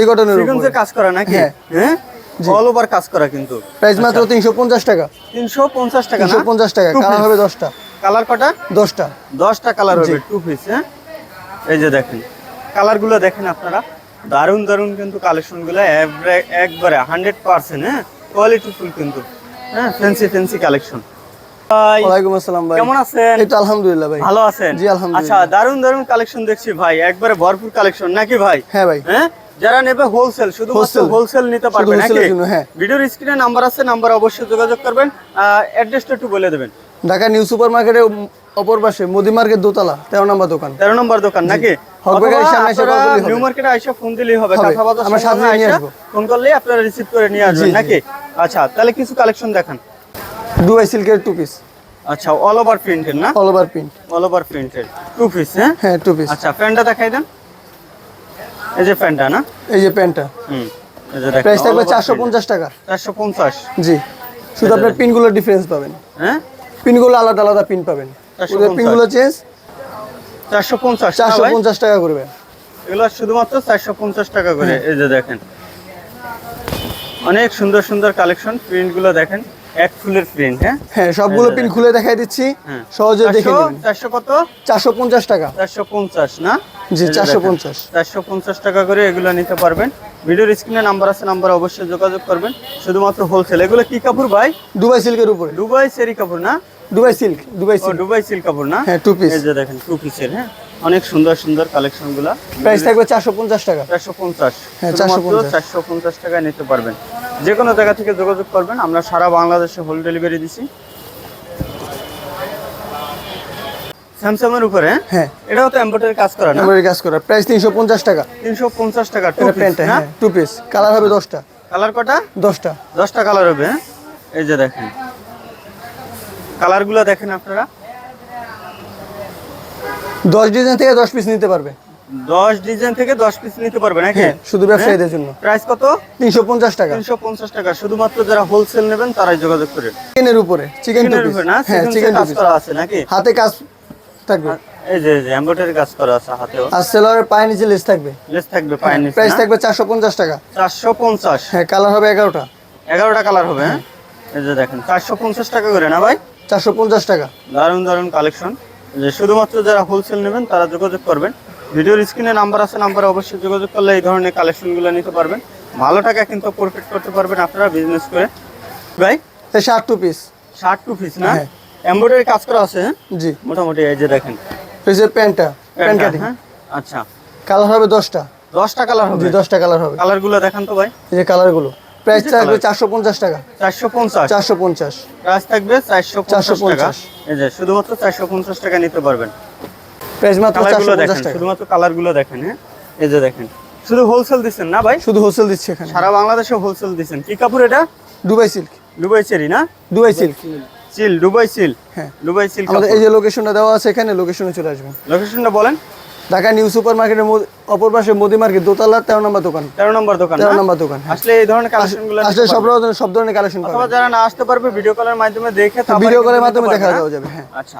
খাদি কটনের সিকোয়েন্সের কাজ করা নাকি? হ্যাঁ। হ্যাঁ? অল ওভার কাজ করা কিন্তু। প্রাইস মাত্র তিনশো পঞ্চাশ টাকা। তিনশো পঞ্চাশ টাকা তিনশো পঞ্চাশ টাকা। কালার হবে দশটা। কালার কটা? দশটা। দশটা কালার হবে টু পিস হ্যাঁ? এই যে দেখেন। কালারগুলো দেখেন আপনারা। দারুণ দারুণ কিন্তু কালেকশনগুলো একবারে হান্ড্রেড পার্সেন্ট হ্যাঁ? কোয়ালিটি ফুল কিন্তু। হ্যাঁ? ফ্যান্সি ফ্যান্সি কালেকশন ভাই ওয়ালাইকুম আসসালাম ভাই। কেমন আছেন? এই তো আলহামদুলিল্লাহ ভাই। ভালো আছেন? জি, আলহামদুলিল্লাহ। আচ্ছা দারুণ দারুণ কালেকশন দেখছি ভাই। একবারে ভরপুর কালেকশন নাকি ভাই? হ্যাঁ ভাই। হ্যাঁ? যারা নেবে হোলসেল শুধু হোলসেল নিতে পারবে হ্যাঁ। ভিডিওর স্ক্রিনে নাম্বার আছে নাম্বার অবশ্যই যোগাযোগ করবেন। অ্যাড্রেসটা একটু বলে দেবেন। ঢাকা নিউ সুপার মার্কেটের অপর পাশে মোদি মার্কেট দোতলা তেরো নম্বর দোকান। তেরো নম্বর দোকান নাকি। নিউ মার্কেটে আইসা ফোন দিলেই হবে হবে। কথা বার্তা আমরা সামনে নিয়ে আসব। ফোন করলেই আপনারা রিসিভ করে নিয়ে আসবেন। নাকি? আচ্ছা তাহলে কিছু কালেকশন দেখান। দুবাই সিল্কের টু পিস আচ্ছা অল ওভার প্রিন্টের না? All over print all over প্রিন্টের টু পিস হ্যাঁ? হ্যাঁ টু পিস আচ্ছা প্যান্টটা দেখাই দেন। এই যে প্যান্টটা না? এই যে প্যান্টটা। হুম এই যে দেখেন প্রাইস থাকবে চারশো পঞ্চাশ টাকা চারশো পঞ্চাশ? জি। শুধু আপনার পিনগুলো ডিফারেন্স পাবেন। হ্যাঁ? পিনগুলো আলাদা আলাদা পিন পাবেন। 450 ওদের পিনগুলো চেঞ্জ চারশো পঞ্চাশ চারশো পঞ্চাশ টাকা করবে এগুলো শুধুমাত্র চারশো পঞ্চাশ টাকা করে। এই যে দেখেন। অনেক সুন্দর সুন্দর কালেকশন প্রিন্টগুলো দেখেন। এক ফুলের প্রিন্ট হ্যাঁ? হ্যাঁ সবগুলো পিন খুলে দেখাই দিচ্ছি। হ্যাঁ। সহজে দেখে নেবেন চারশো কত? চারশো পঞ্চাশ টাকা। চারশো পঞ্চাশ না? জি টাকা করে এগুলো নিতে পারবেন। ভিডিওর স্ক্রিনে নাম্বার আছে নাম্বার অবশ্যই যোগাযোগ করবেন। শুধুমাত্র হোলসেল এগুলো কি কাপড় ভাই? দুবাই সিল্কের উপরে। দুবাই সেরি কাপড় না? Dubai silk Dubai silk. Dubai silk কাপড় না? হ্যাঁ টু পিস এই যে দেখেন টু পিসের হ্যাঁ? অনেক সুন্দর সুন্দর কালেকশনগুলা। প্রাইস থাকবে চারশো পঞ্চাশ টাকা। চারশো পঞ্চাশ। হ্যাঁ, 450 চারশো পঞ্চাশ টাকায় নিতে পারবেন। যে কোনো জায়গা থেকে যোগাযোগ করবেন। আমরা সারা বাংলাদেশে হোম ডেলিভারি দিছি। স্যামসাং এর উপরে হ্যাঁ? হ্যাঁ। এটাও তো এম্বয়ডারি কাজ করা না? এমব্রয়ডারি কাজ করা। প্রাইস তিনশো পঞ্চাশ টাকা। তিনশো পঞ্চাশ টাকা এটা প্যান্টটা হ্যাঁ টু পিস কালার হবে দশটা। কালার কটা? দশটা। দশটা কালার হবে হ্যাঁ? এই যে দেখেন। কালারগুলো দেখেন আপনারা। দশ ডিজাইন থেকে দশ পিস নিতে পারবে। দশ ডিজাইন থেকে দশ পিস নিতে পারবে নাকি? হ্যাঁ শুধু ব্যবসায়ীদের জন্য। প্রাইস কত? তিনশো পঞ্চাশ টাকা। তিনশো পঞ্চাশ টাকা। শুধুমাত্র যারা হোলসেল নেবেন তারাই যোগাযোগ করেন চিকেনের উপরে চিকেন উপরে না? হ্যাঁ চিকেন কাজ করা আছে নাকি? হাতে কাজ থাকবে। এই যে যে এমব্রয়ডারি কাজ করা আছে হাতেও। আর সেলারের পায়ে নিচে লেস থাকবে। লেস থাকবে পায়ের নিচে প্রাইস থাকবে চারশো পঞ্চাশ টাকা। চারশো পঞ্চাশ। হ্যাঁ কালার হবে এগারোটা। এগারোটা কালার হবে হ্যাঁ? এই যে দেখেন চারশো পঞ্চাশ টাকা করে না ভাই? চারশো পঞ্চাশ টাকা। দারুণ দারুণ কালেকশন যে শুধুমাত্র যারা হোলসেল নেবেন তারা যোগাযোগ করবেন। ভিডিওর স্ক্রিনে নাম্বার আছে নাম্বারে অবশ্যই যোগাযোগ করলে এই ধরনের কালেকশনগুলো নিতে পারবেন। ভালো টাকা কিন্তু প্রফিট করতে পারবেন আপনারা বিজনেস করে। ভাই? এই shirt two piece shirt two piece না। এমব্রয়ডারি কাজ করা আছে হ্যাঁ? জি। মোটামুটি এই যে দেখেন। পিসের প্যান্টটা প্যান্ট কাটিং হ্যাঁ? আচ্ছা। কালার হবে দশটা। দশটা কালার হবে? দশটা কালার হবে। কালারগুলো দেখান তো ভাই। এই যে কালারগুলো প্রাইস থাকবে? চারশো পঞ্চাশ টাকা। চারশো পঞ্চাশ? চারশো পঞ্চাশ। প্রাইস থাকবে চারশো পঞ্চাশ টাকা। এই যে শুধুমাত্র চারশো পঞ্চাশ টাকা নিতে পারবেন। প্রাইস মাত্র চারশো কালারগুলো পঞ্চাশ দেখেন টাকা। শুধুমাত্র কালারগুলো দেখেন হ্যাঁ? এই যে দেখেন শুধু হোলসেল দিচ্ছেন না ভাই? শুধু হোলসেল দিচ্ছে এখানে। সারা বাংলাদেশে হোলসেল দিচ্ছেন। কি কাপড় এটা? দুবাই সিল্ক দুবাই চেরি না? Dubai silk silk Dubai silk হ্যাঁ। দুবাই সিল আমাদের এই যে লোকেশনটা দেওয়া আছে এখানে লোকেশনে চলে আসবেন। লোকেশনটা বলেন। ঢাকা নিউ সুপার মার্কেটের অপর পাশে মোদি মার্কেট দোতলা তেরো নম্বর দোকান। তেরো নম্বর দোকান তেরো? নম্বর দোকান হ্যাঁ। আসলে এই ধরনের কালেকশনগুলো আসলে সব ধরনের সব ধরনের কালেকশন অথবা যারা না আসতে পারবে ভিডিও কলের মাধ্যমে দেখে তারপরে ভিডিও কলের মাধ্যমে দেখা হ্যাঁ? দেওয়া যাবে হ্যাঁ। আচ্ছা।